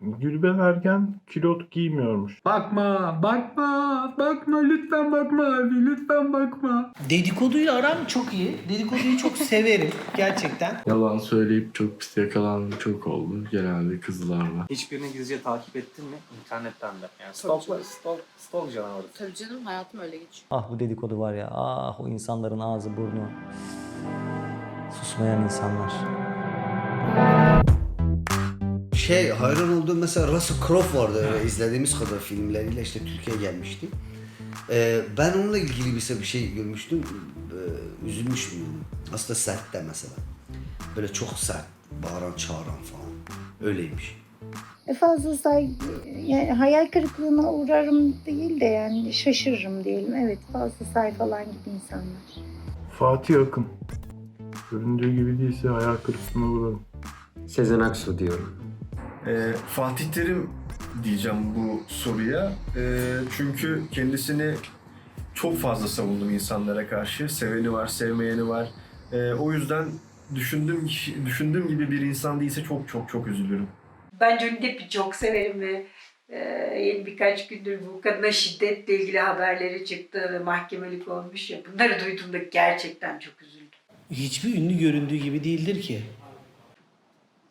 Gülben Ergen kilot giymiyormuş. Bakma, bakma, bakma lütfen bakma abi, lütfen bakma. Dedikoduyla aram çok iyi. Dedikoduyu çok severim gerçekten. Yalan söyleyip çok pis yakalandığım çok oldu. Genelde kızlarla. Hiçbirini İngilizce takip ettin mi? İnternetten de. Yani stalkla, stalk, stalk canavarı. Tabii canım hayatım öyle geçiyor. Ah bu dedikodu var ya. Ah o insanların ağzı burnu. Susmayan insanlar. Şey hayran olduğum mesela Russell Crowe vardı öyle izlediğimiz kadar filmleriyle işte Türkiye'ye gelmişti. Ee, ben onunla ilgili bir bir şey görmüştüm. Ee, üzülmüştüm yani. Aslında sert de mesela. Böyle çok sert. Bağıran çağıran falan. Öyleymiş. E, Fazla say yani hayal kırıklığına uğrarım değil de yani şaşırırım diyelim. Evet fazla say falan gibi insanlar. Fatih Akın. Göründüğü gibi değilse hayal kırıklığına uğradım. Sezen Aksu diyorum. Ee, Fatih Terim diyeceğim bu soruya. Ee, çünkü kendisini çok fazla savundum insanlara karşı. Seveni var, sevmeyeni var. Ee, o yüzden düşündüğüm, düşündüğüm gibi bir insan değilse çok çok çok üzülürüm. Ben Johnny Depp'i çok severim ve e, yeni birkaç gündür bu kadına şiddetle ilgili haberleri çıktı ve mahkemelik olmuş ya. Bunları duyduğumda gerçekten çok üzüldüm. Hiçbir ünlü göründüğü gibi değildir ki.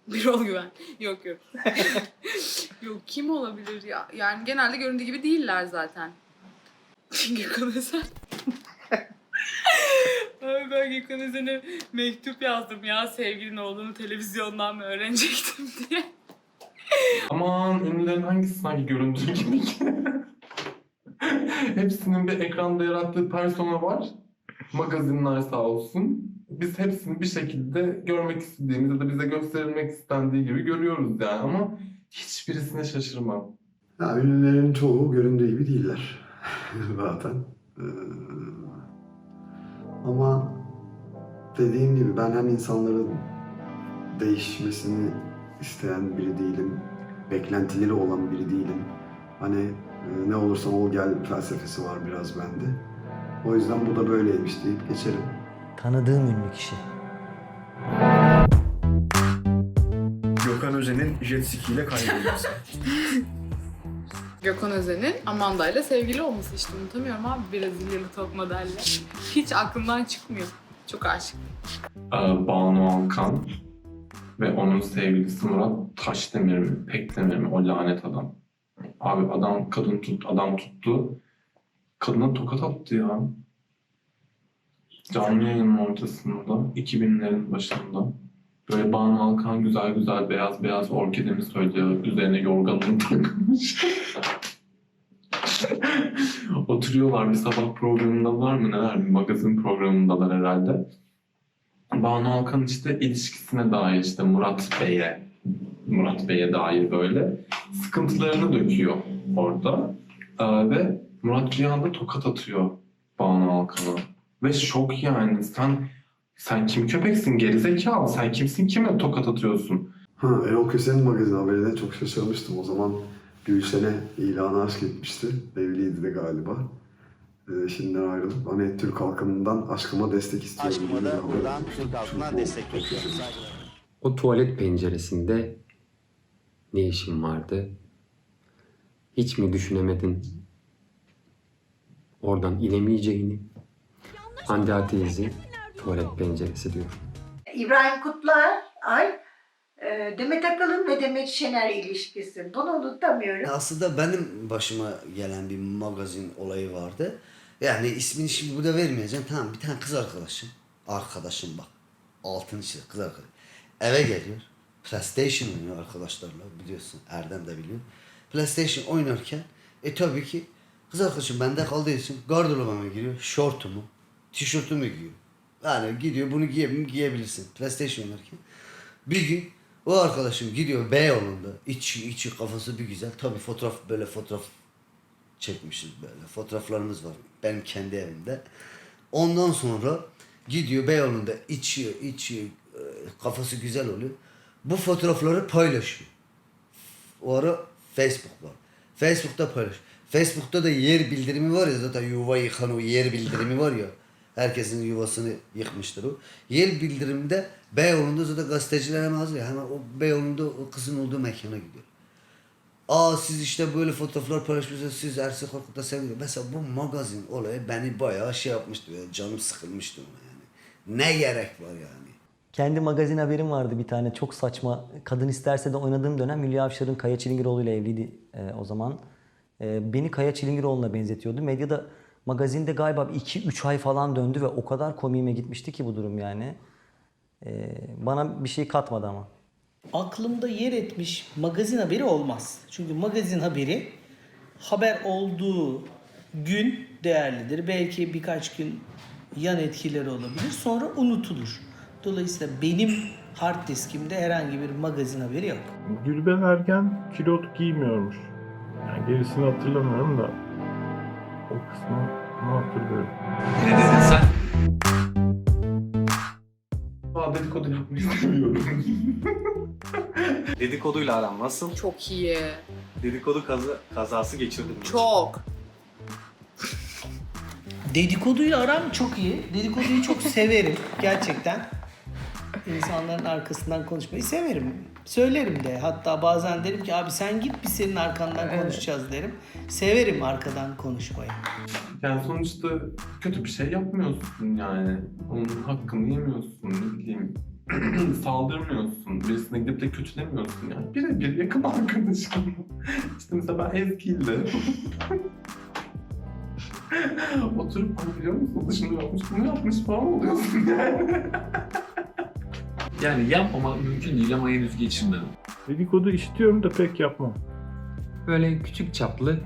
Birol Güven. Yok yok. yok kim olabilir ya? Yani genelde göründüğü gibi değiller zaten. Gökhan Özen. Abi ben Gökhan Özen'e mektup yazdım ya sevgilin olduğunu televizyondan mı öğrenecektim diye. Aman ünlülerin hangisi sanki göründüğü gibi? Hepsinin bir ekranda yarattığı persona var. Magazinler sağ olsun. Biz hepsini bir şekilde görmek istediğimiz ya da bize gösterilmek istendiği gibi görüyoruz yani ama hiçbirisine şaşırmam. Ya ünlülerin çoğu göründüğü gibi değiller zaten. Ee, ama dediğim gibi ben hem insanların değişmesini isteyen biri değilim. Beklentileri olan biri değilim. Hani e, ne olursa ol gel felsefesi var biraz bende. O yüzden bu da böyleymiş deyip geçerim. Tanıdığım ünlü kişi. Gökhan Özen'in jet ski ile kaybolması. Gökhan Özen'in Amanda ile sevgili olması işte unutamıyorum abi Brezilyalı top modelle. Hiç aklımdan çıkmıyor. Çok aşık. Ee, Banu Alkan ve onun sevgilisi Murat Taşdemir mi, Pekdemir mi o lanet adam. Abi adam kadın tut, adam tuttu. Kadına tokat attı ya. Canlı yayının ortasında, 2000'lerin başında. Böyle Banu Alkan güzel güzel beyaz beyaz orkidemi söylüyor. Üzerine yorganını takmış. Oturuyorlar bir sabah programındalar mı neler bir magazin programındalar herhalde. Banu Alkan işte ilişkisine dair işte Murat Bey'e Murat Bey'e dair böyle sıkıntılarını döküyor orada. Ee, ve Murat bir anda tokat atıyor Banu Alkan'a. Ve şok yani sen sen kim köpeksin gerizekalı sen kimsin kime tokat atıyorsun? Ha, Erol Köse'nin magazin haberine çok şaşırmıştım. O zaman Gülşen'e ilanı aşk etmişti. Evliydi de galiba. Ee, şimdiden ayrılıp hani Türk halkından aşkıma destek istiyorum. Aşkıma da buradan. Türk halkına destek şaşırmıştım. O tuvalet penceresinde ne işin vardı? Hiç mi düşünemedin oradan inemeyeceğini? Hande Atez'i tuvalet penceresi diyor. İbrahim Kutluay, ay, e, Demet Akalın ve Demet Şener ilişkisi. Bunu unutamıyorum. Aslında benim başıma gelen bir magazin olayı vardı. Yani ismini şimdi burada vermeyeceğim. Tamam bir tane kız arkadaşım. Arkadaşım bak. Altın içinde kız arkadaş. Eve geliyor. PlayStation oynuyor arkadaşlarla biliyorsun. Erdem de biliyor. PlayStation oynarken e tabii ki kız arkadaşım bende kaldığı için gardırobama giriyor. Şortumu, tişörtümü giyiyor. Yani gidiyor bunu giyebilir, giyebilirsin. PlayStation oynarken. Bir gün o arkadaşım gidiyor Beyoğlu'nda. içi içi kafası bir güzel. Tabii fotoğraf böyle fotoğraf çekmişiz böyle. Fotoğraflarımız var benim kendi evimde. Ondan sonra gidiyor Beyoğlu'nda içiyor, içiyor. e, Kafası güzel oluyor. Bu fotoğrafları paylaşıyor. O ara Facebook var. Facebook'ta paylaş. Facebook'ta da yer bildirimi var ya zaten yuva yıkan o yer bildirimi var ya. Herkesin yuvasını yıkmıştır o. Yer bildirimde Beyoğlu'nda zaten gazeteciler hemen hazır. Hemen o Beyoğlu'nda o kızın olduğu mekana gidiyor. Aa siz işte böyle fotoğraflar paylaşmışsınız, siz Ersin Korkut'la seviyor. Mesela bu magazin olayı beni bayağı şey yapmıştı, böyle canım sıkılmıştı ona yani. Ne gerek var yani? Kendi magazin haberim vardı bir tane çok saçma. Kadın isterse de oynadığım dönem Hülya Avşar'ın Kaya Çilingiroğlu ile evliydi e, o zaman. E, beni Kaya Çilingiroğlu'na benzetiyordu. Medyada magazinde galiba 2-3 ay falan döndü ve o kadar komiğime gitmişti ki bu durum yani. E, bana bir şey katmadı ama. Aklımda yer etmiş magazin haberi olmaz. Çünkü magazin haberi haber olduğu gün değerlidir. Belki birkaç gün yan etkileri olabilir. Sonra unutulur. Dolayısıyla benim hard diskimde herhangi bir magazin haberi yok. Gülben Ergen kilot giymiyormuş. Yani gerisini hatırlamıyorum da. O kısmı hatırlıyorum. Ne dedin sen? Aa, dedikodu yapmayı seviyorum. Dedikoduyla aram nasıl? Çok iyi. Dedikodu kaza, kazası geçirdim. mi? Çok. Dedikoduyla aram çok iyi. Dedikoduyu çok severim gerçekten. İnsanların arkasından konuşmayı severim. Söylerim de. Hatta bazen derim ki abi sen git biz senin arkandan konuşacağız derim. Severim arkadan konuşmayı. Yani sonuçta kötü bir şey yapmıyorsun yani. Onun hakkını yemiyorsun ne bileyim. Saldırmıyorsun. Birisine gidip de kötülemiyorsun yani. Birebir yakın arkadaşım. işte mesela ben Ezgi'yle oturup "Ay biliyor musun dışında yapmış bunu yapmış falan oluyorsun yani. Yani yapmamak mümkün değil ama henüz geçirmedim. Dedikodu istiyorum da pek yapmam. Böyle küçük çaplı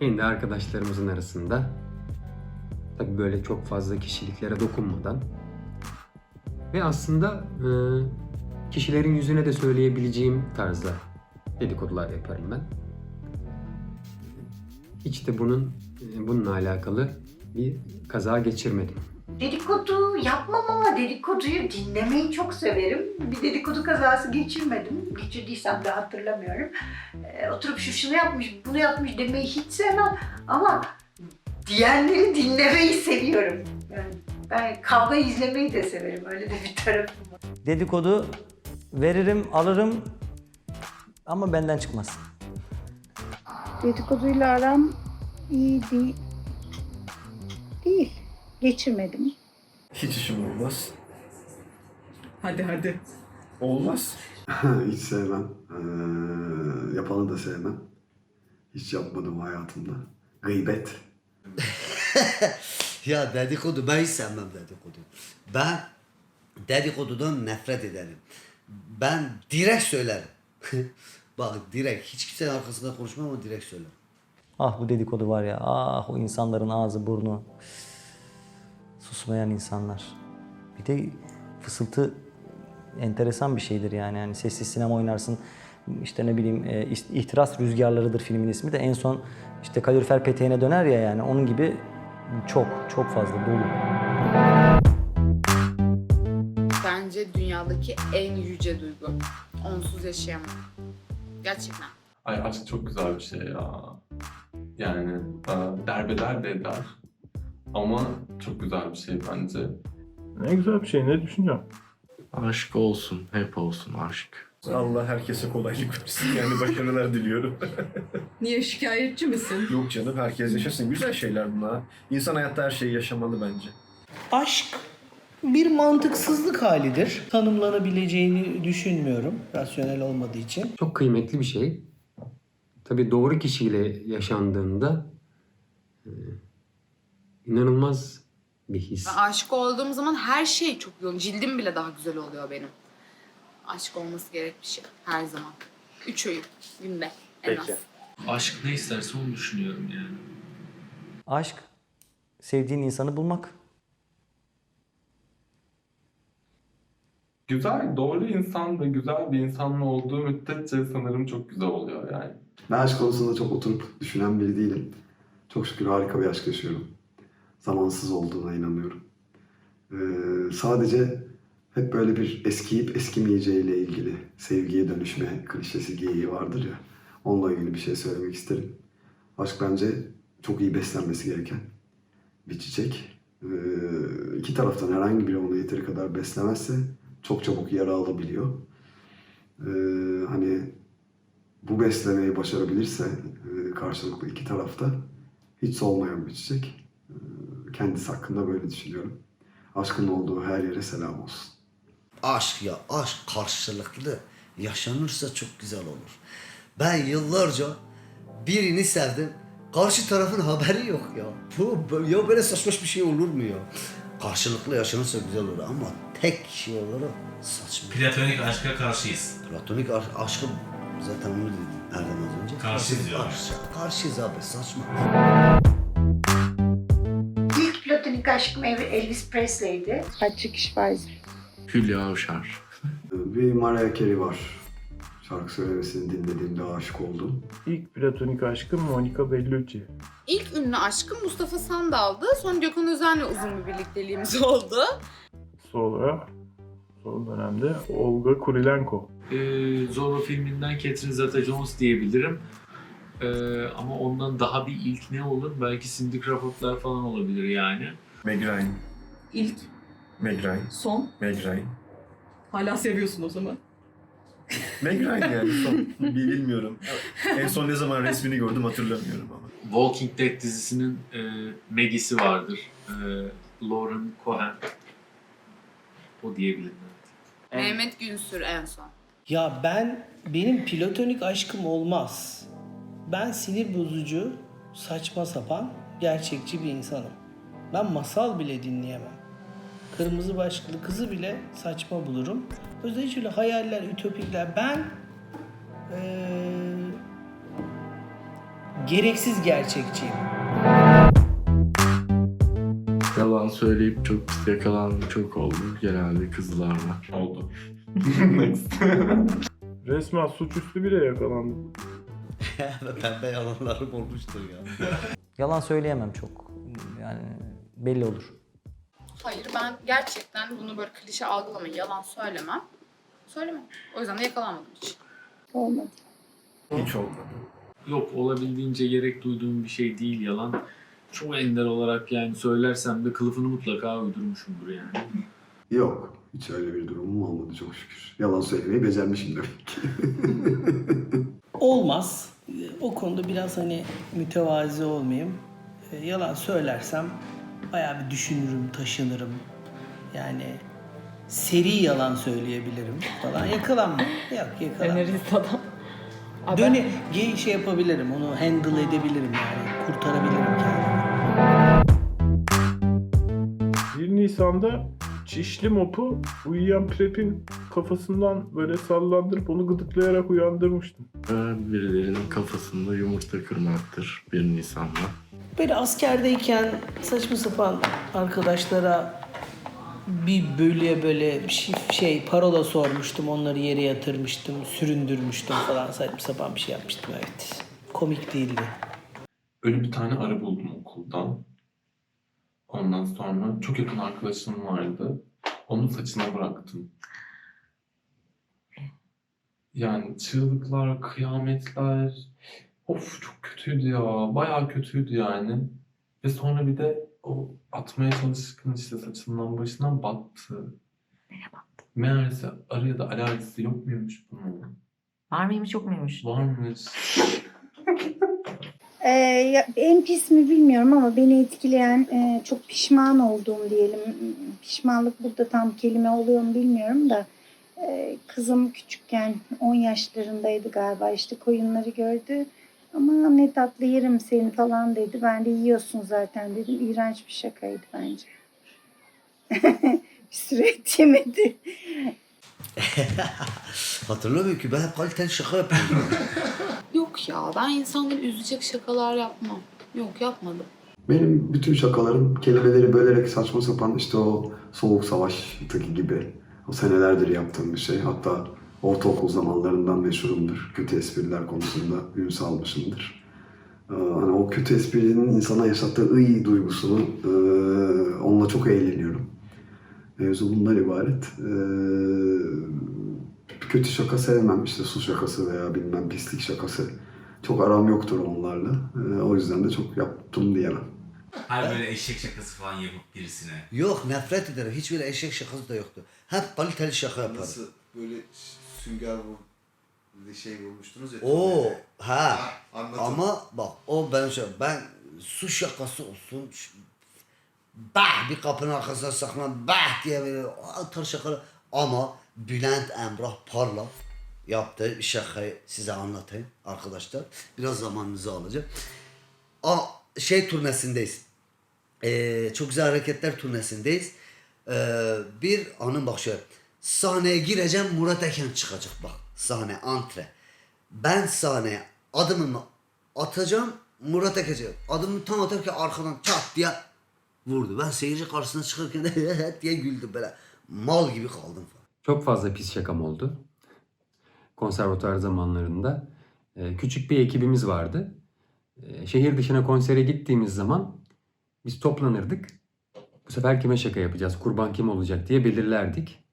kendi arkadaşlarımızın arasında tabii böyle çok fazla kişiliklere dokunmadan ve aslında e, kişilerin yüzüne de söyleyebileceğim tarzda dedikodular yaparım ben. Hiç de bunun e, bununla alakalı bir kaza geçirmedim. Dedikodu yapmam ama dedikoduyu dinlemeyi çok severim. Bir dedikodu kazası geçirmedim. Geçirdiysem de hatırlamıyorum. Ee, oturup şu şunu yapmış, bunu yapmış demeyi hiç sevmem. Ama diğerleri dinlemeyi seviyorum. Yani ben kavga izlemeyi de severim. Öyle de bir tarafım var. Dedikodu veririm, alırım ama benden çıkmaz. Dedikoduyla aram iyi değil. Geçirmedim. Hiç işim olmaz. Hadi hadi. Olmaz. Hiç sevmem. Ee, yapanı da sevmem. Hiç yapmadım hayatımda. Gıybet. ya dedikodu ben hiç sevmem dedikodu. Ben dedikodudan nefret ederim. Ben direkt söylerim. Bak direkt hiç kimsenin arkasında konuşmam ama direkt söylerim. Ah bu dedikodu var ya. Ah o insanların ağzı burnu. Susmayan insanlar. Bir de fısıltı enteresan bir şeydir yani. yani sessiz sinema oynarsın. işte ne bileyim e, İht- ihtiras rüzgarlarıdır filmin ismi de en son işte kalorifer peteğine döner ya yani onun gibi çok çok fazla dolu. Bence dünyadaki en yüce duygu. Onsuz yaşayamam. Gerçekten. Ay aşk çok güzel bir şey ya. Yani e, derbeder de eder. Ama çok güzel bir şey bence. Ne güzel bir şey. Ne düşüneceğim? Aşk olsun, hep olsun aşk. Allah herkese kolaylık versin. Yani başarılar diliyorum. Niye şikayetçi misin? Yok canım herkes yaşasın. Güzel şeyler bunlar. İnsan hayatta her şeyi yaşamalı bence. Aşk bir mantıksızlık halidir. Tanımlanabileceğini düşünmüyorum rasyonel olmadığı için. Çok kıymetli bir şey. Tabii doğru kişiyle yaşandığında e, inanılmaz bir his. Ben aşık olduğum zaman her şey çok yoğun. Cildim bile daha güzel oluyor benim. Aşık olması gerek bir şey. Her zaman. Üç öğün günde en az. Peki. Aşk ne isterse onu düşünüyorum yani. Aşk sevdiğin insanı bulmak. Güzel, doğru insan ve güzel bir insanla olduğu müddetçe sanırım çok güzel oluyor yani. Ben aşk konusunda çok oturup düşünen biri değilim. Çok şükür harika bir aşk yaşıyorum. Zamansız olduğuna inanıyorum. Ee, sadece hep böyle bir eskiyip eskimeyeceğiyle ilgili sevgiye dönüşme klişesi geyiği vardır ya. Onunla ilgili bir şey söylemek isterim. Aşk bence çok iyi beslenmesi gereken bir çiçek. Ee, iki taraftan herhangi biri onu yeteri kadar beslemezse çok çabuk yara alabiliyor. Ee, hani bu beslemeyi başarabilirse e, karşılıklı iki tarafta hiç solmayan bir çiçek. Kendisi hakkında böyle düşünüyorum. Aşkın olduğu her yere selam olsun. Aşk ya aşk karşılıklı yaşanırsa çok güzel olur. Ben yıllarca birini sevdim. Karşı tarafın haberi yok ya. Bu ya böyle saçma bir şey olur mu ya? Karşılıklı yaşanırsa güzel olur ama tek kişi olarak saçma. Platonik aşka karşıyız. Platonik aşk, aşkım zaten onu dedim Erdem az önce. Karşıyız aşk- Karşıyız abi saçma. İlk aşkım Elvis Presley'di. Patrick Schweizer. Hülya Avşar. Bir Mariah Carey var. Şarkı söylemesini dinlediğimde aşık oldum. İlk platonik aşkım Monica Bellucci. İlk ünlü aşkım Mustafa Sandal'dı. Sonra Gökhan Özen'le uzun bir birlikteliğimiz oldu. Sonra son dönemde Olga Kurilenko. Ee, Zorro filminden Catherine Zeta-Jones diyebilirim. Ee, ama ondan daha bir ilk ne olur? Belki Cindy Crawford'lar falan olabilir yani. Meg Ryan. İlk, Meg Ryan. son. Meg Ryan. Hala seviyorsun o zaman. Meg Ryan yani son. Bilmiyorum. En son ne zaman resmini gördüm hatırlamıyorum ama. Walking Dead dizisinin e, Maggie'si vardır. E, Lauren Cohen. O diyebilirim. evet. Mehmet Günsür en son. Ya ben benim platonik aşkım olmaz. Ben sinir bozucu, saçma sapan, gerçekçi bir insanım. Ben masal bile dinleyemem. Kırmızı başlıklı kızı bile saçma bulurum. Özellikle hiç öyle hayaller, ütopikler. Ben eee, gereksiz gerçekçiyim. Yalan söyleyip çok pis yakalandığım çok oldu. Genelde kızlarla. Oldu. Resmen suçüstü bile yakalandı. Pembe yalanlarım olmuştur ya. Yalan söyleyemem çok. Yani belli olur. Hayır ben gerçekten bunu böyle klişe algılamayın. Yalan söylemem. Söylemem. O yüzden de yakalanmadım hiç. Olmadı. Hiç olmadı. Yok olabildiğince gerek duyduğum bir şey değil yalan. Çok ender olarak yani söylersem de kılıfını mutlaka uydurmuşumdur yani. Yok. Hiç öyle bir durumum olmadı çok şükür. Yalan söylemeyi becermişim demek ki. Olmaz. O konuda biraz hani mütevazi olmayayım. E, Yalan söylersem bayağı bir düşünürüm, taşınırım. Yani seri yalan söyleyebilirim falan. Yakalanmam. Yok yakalanmam. adam. Döne ge- şey yapabilirim, onu handle edebilirim yani. Kurtarabilirim kendimi. 1 Nisan'da çişli mopu uyuyan Prep'in kafasından böyle sallandırıp onu gıdıklayarak uyandırmıştım. Birilerinin kafasında yumurta kırmaktır 1 Nisan'da. Böyle askerdeyken saçma sapan arkadaşlara bir bölüye böyle bir şey, şey parola sormuştum. Onları yere yatırmıştım, süründürmüştüm falan saçma sapan bir şey yapmıştım evet. Komik değildi. Öyle bir tane arı buldum okuldan. Ondan sonra çok yakın arkadaşım vardı. Onun saçına bıraktım. Yani çığlıklar, kıyametler. Of çok kötüydü ya. Bayağı kötüydü yani. Ve sonra bir de o atmaya çalışırken işte saçından başından battı. Meğerse arıya da alerjisi yok muymuş bunun? Var mıymış yok muymuş? Varmış. Ee, ya, en pis mi bilmiyorum ama beni etkileyen e, çok pişman olduğum diyelim. Pişmanlık burada tam kelime oluyor mu bilmiyorum da. e, kızım küçükken 10 yaşlarındaydı galiba işte koyunları gördü. Ama ne tatlı yerim seni falan dedi. Ben de yiyorsun zaten dedim. İğrenç bir şakaydı bence. bir süre yemedi. Hatırlamıyor ki ben hep kaliteli şaka yapıyorum. Yok ya ben insanları üzecek şakalar yapmam. Yok yapmadım. Benim bütün şakalarım kelimeleri bölerek saçma sapan işte o soğuk savaştaki gibi o senelerdir yaptığım bir şey. Hatta ortaokul zamanlarından meşhurumdur. Kötü espriler konusunda ün salmışımdır. Ee, Hani o kötü esprinin insana yaşattığı ıy duygusunu e, onunla çok eğleniyorum. Mevzu bundan ibaret. Ee, kötü şaka sevmem. İşte su şakası veya bilmem pislik şakası. Çok aram yoktur onlarla. Ee, o yüzden de çok yaptım diyemem. Her böyle eşek şakası falan yapıp birisine. Yok nefret ederim. Hiç böyle eşek şakası da yoktu. Hep kaliteli şaka yaparım. Nasıl böyle sünger bu şey bulmuştunuz ya. Oo, ha. Ama bak o ben şey ben su şakası olsun. Bah bir kapının arkasına saklan bah diye böyle o tarz şakalar. Ama Bülent Emrah Parla yaptığı bir şakayı size anlatayım arkadaşlar. Biraz zamanınızı alacak. A, şey turnesindeyiz. Ee, çok güzel hareketler turnesindeyiz. Ee, bir anım bak şöyle. Sahneye gireceğim Murat Eken çıkacak bak. Sahne antre. Ben sahneye adımımı atacağım Murat Eken. Adımımı tam atarken arkadan çat diye vurdu. Ben seyirci karşısına çıkarken diye güldüm böyle. Mal gibi kaldım falan. Çok fazla pis şakam oldu. Konservatuar zamanlarında. Ee, küçük bir ekibimiz vardı. Ee, şehir dışına konsere gittiğimiz zaman biz toplanırdık. Bu sefer kime şaka yapacağız, kurban kim olacak diye belirlerdik.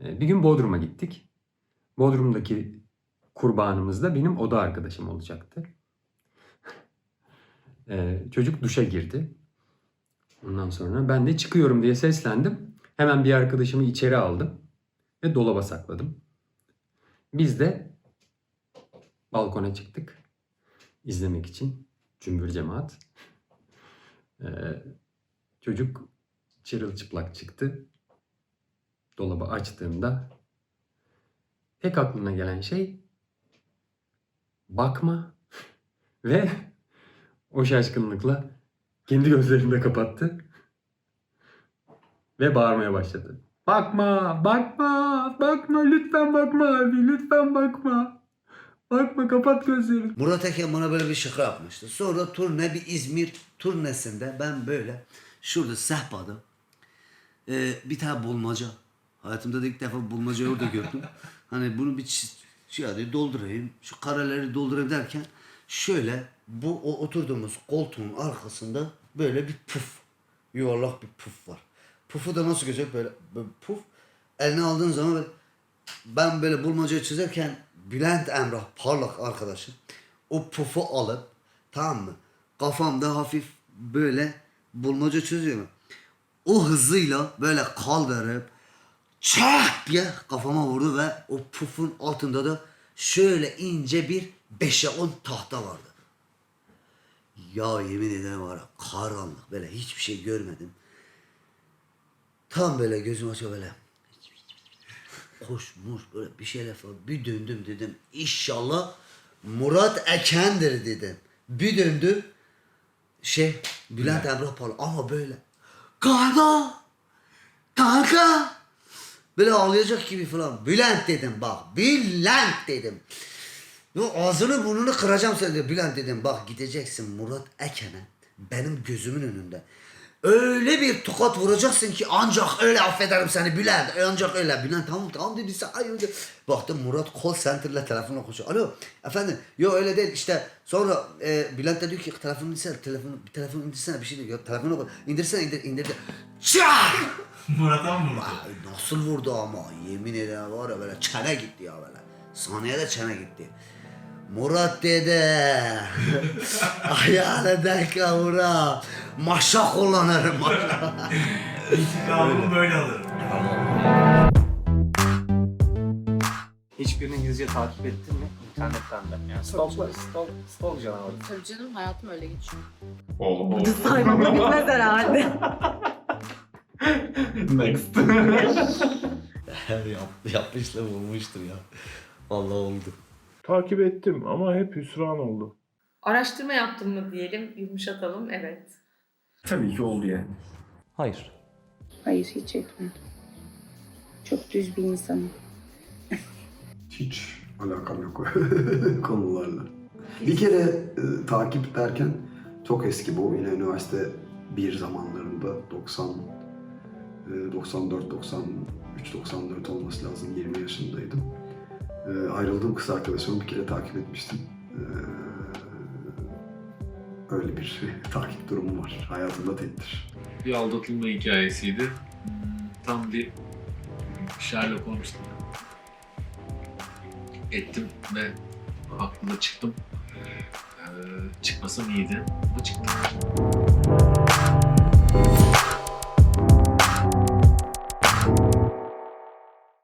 Ee, bir gün Bodrum'a gittik. Bodrum'daki kurbanımız da benim oda arkadaşım olacaktı. Ee, çocuk duşa girdi. Ondan sonra ben de çıkıyorum diye seslendim. Hemen bir arkadaşımı içeri aldım ve dolaba sakladım. Biz de balkona çıktık izlemek için cümbür cemaat. Ee, çocuk çırılçıplak çıktı. Dolabı açtığında tek aklına gelen şey bakma ve o şaşkınlıkla kendi gözlerini de kapattı ve bağırmaya başladı. Bakma, bakma, bakma, lütfen bakma abi, lütfen bakma. Bakma, kapat gözlerini. Murat Eken bana böyle bir şaka yapmıştı. Sonra turne bir İzmir turnesinde ben böyle şurada sehpada e, bir tane bulmaca. Hayatımda da ilk defa bulmacayı orada gördüm. Hani bunu bir çiz- şey hadi doldurayım, şu kareleri doldurayım derken şöyle bu o oturduğumuz koltuğun arkasında böyle bir puf, yuvarlak bir puf var. Pufu da nasıl gözüküyor böyle, böyle puf. Eline aldığın zaman böyle ben böyle bulmacayı çizerken Bülent Emrah parlak arkadaşım o pufu alıp tamam mı kafamda hafif böyle bulmaca çözüyorum. O hızıyla böyle kaldırıp çak diye kafama vurdu ve o pufun altında da şöyle ince bir 5'e 10 tahta vardı. Ya yemin ederim var ya karanlık böyle hiçbir şey görmedim. Tam böyle gözüm açıyor böyle koşmuş böyle bir şeyler falan. Bir döndüm dedim inşallah Murat Eken'dir dedim. Bir döndüm şey Bülent Emrah ama böyle kanka kanka böyle ağlayacak gibi falan. Bülent dedim bak Bülent dedim. Yo, ağzını burnunu kıracağım seni diyor. Bülent dedim bak gideceksin Murat Eken'e benim gözümün önünde. Öyle bir tokat vuracaksın ki ancak öyle affederim seni Bülent. Ancak öyle. Bülent tamam tamam dedi. Ay, öyle. Baktım Murat call center'la telefonla konuşuyor. Alo efendim. Yo öyle değil işte. Sonra e, Bülent de diyor ki telefonu indirsene. Telefonu, bir telefonu indirsene bir şey diyor. Telefonu koy. İndirsene indir, indirdi. Çak! Murat'a mı vurdu? Ay, Nasıl vurdu ama yemin ederim var ya böyle çene gitti ya böyle. Sahneye de çene gitti. Murat dede. Ayağına denk kavura. Maşa kullanırım. maşa. İntikamımı böyle alırım. Hiçbirini İngilizce takip ettin mi? İnternetten de. Yani stalk, stalk, stalk canavarı. Tabii canım hayatım öyle geçiyor. Oo. Saymakla bitmez herhalde. Next. Yap, yapmışlar bulmuştur ya. Vallahi oldu. Takip ettim ama hep hüsran oldu. Araştırma yaptım mı diyelim, yumuşatalım, evet. Tabii ki oldu yani. Hayır. Hayır hiç etmedim. Çok düz bir insanım. Hiç alakam yok konularla. Bir kere e, takip derken çok eski bu. Yine üniversite bir zamanlarında 90 e, 94 93 94 olması lazım 20 yaşındaydım. E, ayrıldığım kız arkadaşımı bir kere takip etmiştim. E, öyle bir takip durumu var. Hayatımda tektir. Bir aldatılma hikayesiydi. Tam bir Sherlock Holmes ettim ve haklı da çıktım. Ee, çıkmasam iyiydi ama çıktım.